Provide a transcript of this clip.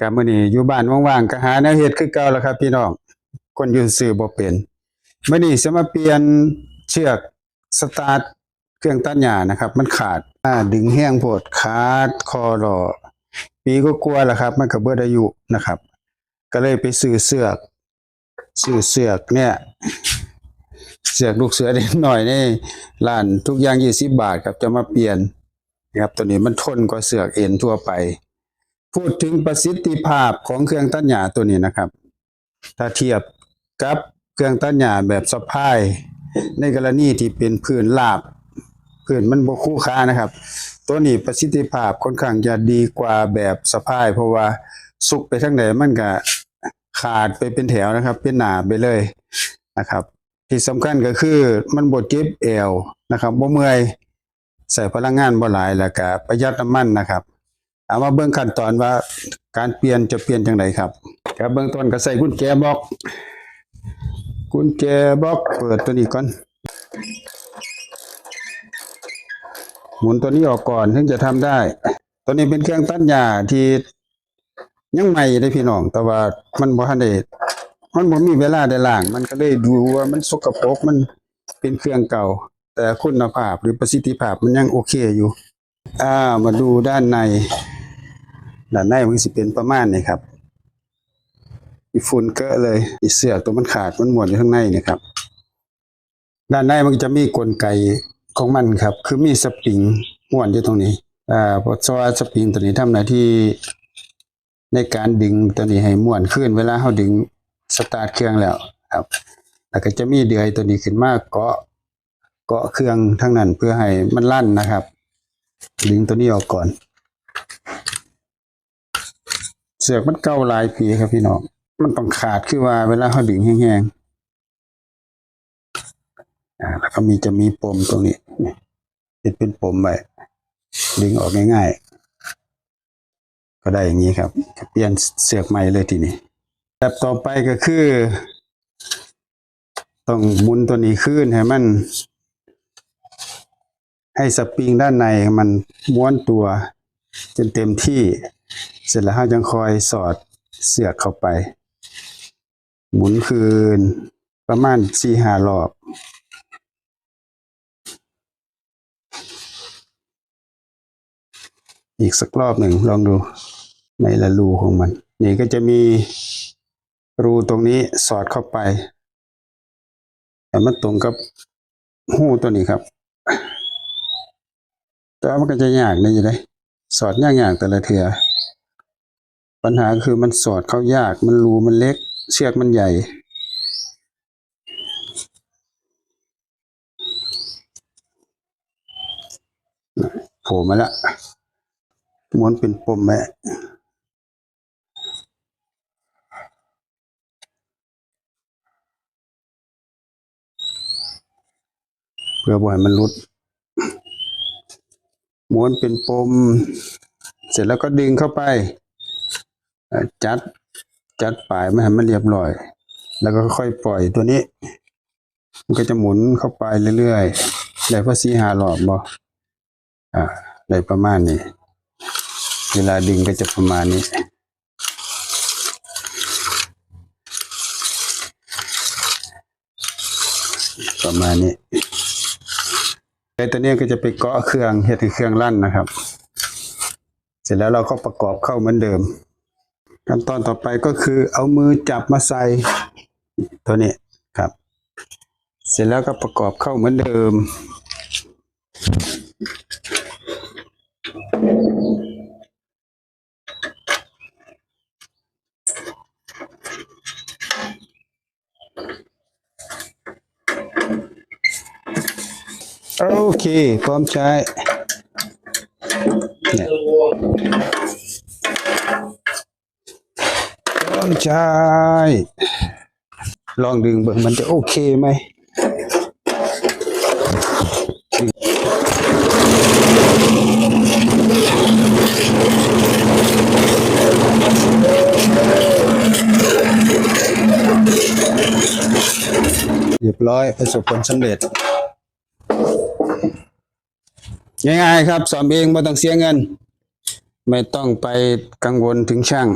กับมื้อนี้อยู่บ้านว่างๆก็หาแนวเฮ็ดคือเก่าแล้วครับ พี่น้องคนอยู่ซื่อบ่เป็นมื้อนี้สิมาเปลี่ยนเชือกสตาร์ทเครื่องตัดหญ้านะครับ มันขาดอ่าดึงแห้งโพดขาดคอรอปีก็กลัวล้วครับ มันก็เบิดอายุนะครับ ก็เลยไปซื้อเสือกซื้อเสือกเนี่ย เสือกลูกเสือเด็กหน่อยนี่ร้านทุกอย่าง20บาทครับจะมาเปลี่ยนนะครับตัวนี้มันทนกว่าเสือกเอ็นทั่วไป พูดถึงประสิทธิภาพของเครื่องตัดหญ้าตัวนี้นะครับ ถ้าเทียบกับเครื่องตัดหญ้าแบบสะพาย ในกรณีที่เป็นพื้นราบพื้นมันบ่คู่ค้านะครับ ตัวนี้ประสิทธิภาพค่อนข้างจะดีกว่าแบบสะพาย เพราะว่าสุกไปทางไหนมันก็ขาดไปเป็นแถวนะครับ เป็นหนาไปเลยนะครับ ที่สำคัญก็คือมันบ่เจ็บเอวนะครับบ่เมื่อยใส่พลังงานบ่หลายแล้วก็ประหยัดน้ำมันนะครับ เอามาเบิ่งขั้นตอนว่าการเปลี่ยนจะเปลี่ยนจังไดครับครับเบื้องต้นก็ใส่กุญแจบล็อกกุญแจบล็อกเปิดตัวนี้ก่อน หมุนตัวนี้ออกก่อนถึงจะทำได้ ตัวนี้เป็นเครื่องตัดหญ้าที่ยังใหม่ได้พี่น้อง แต่ว่ามันบ่ทันได้มันบ่มีเวลาได้ล้าง มันก็เลยดูว่ามันสกปรกมันเป็นเครื่องเก่า แต่คุณภาพหรือประสิทธิภาพมันยังโอเคอยู่ อ่ามาดูด้านใน ด้านในมันสิเป็นประมาณนี้ครับมีฝุ่นเกอะเลยอีเสื้อตัวมันขาดมันหมวนอยู่ข้างในนี่ครับด้านในมันจะมีกลไกของมันครับ คือมีสปริงม้วนอยู่ตรงนี้อ่าพราะว่าสปริงตัวนี้ทำหน้าที่ในการดึงตัวนี้ให้ม้วนขึ้นเวลาเราดึงสตาร์ทเครื่องแล้วครับแล้วก็จะมีเดือยตัวนี้ขึ้นมาเกาะเกาะเครื่องทั้งนั้นเพื่อให้มันลั่นนะครับ ดึงตัวนี้ออกก่อน เสือกมันเก่าหลายปีครับพี่น้องมันต้องขาดคือว่าเวลาเขาดึงแห้งๆอ่าแล้วก็มีจะมีปมตรงนี้ติดเป็นปมไว้ดึงออกง่ายๆ ก็ได้อย่างนี้ครับเปลี่ยนเสือกใหม่เลยทีนี้แบบต่อไปก็คือ ต้องมุนตัวนี้ขึ้นให้มัน ให้สปริงด้านในมันม้วนตัวจนเต็มที่ เสร็จแล้วเราจึงคอยสอดเสือกเข้าไป หมุนคืนประมาณสี่ห้ารอบอีกสักรอบหนึ่งลองดูในละรูของมัน นี่ก็จะมีรูตรงนี้สอดเข้าไปแต่มันตรงกับหูตัวนี้ครับ แต่ว่ามันก็จะยากนี่อยู่เลยสอดยากๆแต่ละเทือ ปัญหาคือมันสอดเข้ายาก มันรูมันเล็ก เชือกมันใหญ่ โผล่มาแล้วม้วนเป็นปมแม่เพื่อบ่ให้มันหลุด ม้วนเป็นปม เสร็จแล้วก็ดึงเข้าไป จัดจัดปลายไม่ให้มันเรียบร้อย แล้วก็ค่อยปล่อยตัวนี้ มันก็จะหมุนเข้าไปเรื่อยๆได้พอสีหารอบบ่อ่าได้ประมาณนี้ เวลาดึงก็จะประมาณนี้ประมาณนี้ไอ้ตัวนี้ก็จะไปเกาะเครื่องเฮ็ดเครื่องลั่นนะครับ เสร็จแล้วเราก็ประกอบเข้าเหมือนเดิม ขั้นตอนต่อไปก็คือเอามือจับมาใส่ตัวนี้ครับ เสร็จแล้วก็ประกอบเข้าเหมือนเดิม โอเค พร้อมใช้เนี่ย ใช้ลองดึงเบิ่งมันจะโอเคไหมเรียบร้อยประสบผลสำเร็จง่ายๆครับสอนเองไม่ต้องเสียเงิน ไม่ต้องไปกังวลถึงช่าง